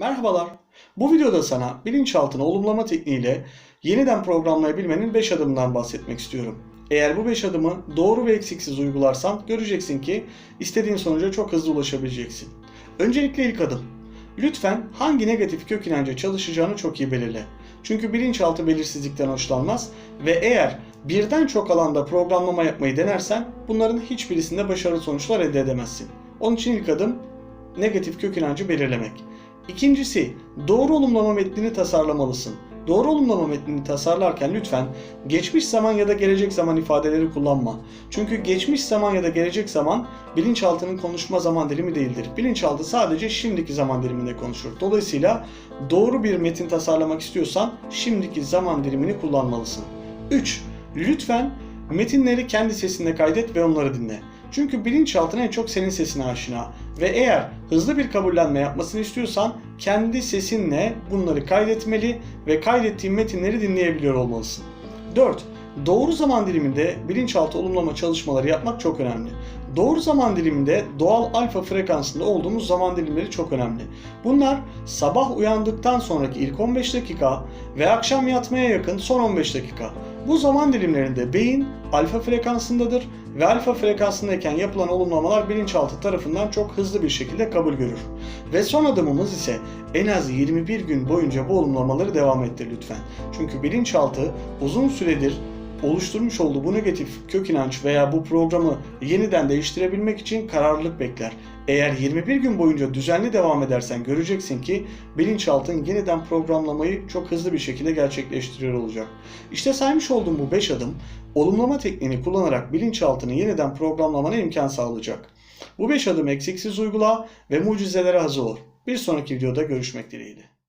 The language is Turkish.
Merhabalar. Bu videoda sana bilinçaltını olumlama tekniğiyle yeniden programlayabilmenin 5 adımından bahsetmek istiyorum. Eğer bu 5 adımı doğru ve eksiksiz uygularsan göreceksin ki istediğin sonuca çok hızlı ulaşabileceksin. Öncelikle ilk adım. Lütfen hangi negatif kök inanca çalışacağını çok iyi belirle. Çünkü bilinçaltı belirsizlikten hoşlanmaz ve eğer birden çok alanda programlama yapmayı denersen bunların hiçbirisinde başarılı sonuçlar elde edemezsin. Onun için ilk adım negatif kök inancı belirlemek. İkincisi, doğru olumlama metnini tasarlamalısın. Doğru olumlama metnini tasarlarken lütfen geçmiş zaman ya da gelecek zaman ifadeleri kullanma. Çünkü geçmiş zaman ya da gelecek zaman bilinçaltının konuşma zaman dilimi değildir. Bilinçaltı sadece şimdiki zaman diliminde konuşur. Dolayısıyla doğru bir metin tasarlamak istiyorsan şimdiki zaman dilimini kullanmalısın. 3. Lütfen metinleri kendi sesinde kaydet ve onları dinle. Çünkü bilinçaltın en çok senin sesine aşina ve eğer hızlı bir kabullenme yapmasını istiyorsan kendi sesinle bunları kaydetmeli ve kaydettiğin metinleri dinleyebiliyor olmalısın. 4. Doğru zaman diliminde bilinçaltı olumlama çalışmaları yapmak çok önemli. Doğru zaman diliminde doğal alfa frekansında olduğumuz zaman dilimleri çok önemli. Bunlar sabah uyandıktan sonraki ilk 15 dakika ve akşam yatmaya yakın son 15 dakika. Bu zaman dilimlerinde beyin alfa frekansındadır ve alfa frekansındayken yapılan olumlamalar bilinçaltı tarafından çok hızlı bir şekilde kabul görür. Ve son adımımız ise en az 21 gün boyunca bu olumlamaları devam ettir lütfen. Çünkü bilinçaltı uzun süredir oluşturmuş olduğu bu negatif kök inanç veya bu programı yeniden değiştirebilmek için kararlılık bekler. Eğer 21 gün boyunca düzenli devam edersen göreceksin ki bilinçaltın yeniden programlamayı çok hızlı bir şekilde gerçekleştiriyor olacak. İşte saymış olduğum bu 5 adım olumlama tekniğini kullanarak bilinçaltını yeniden programlamana imkan sağlayacak. Bu 5 adım eksiksiz uygula ve mucizelere hazır ol. Bir sonraki videoda görüşmek dileğiyle.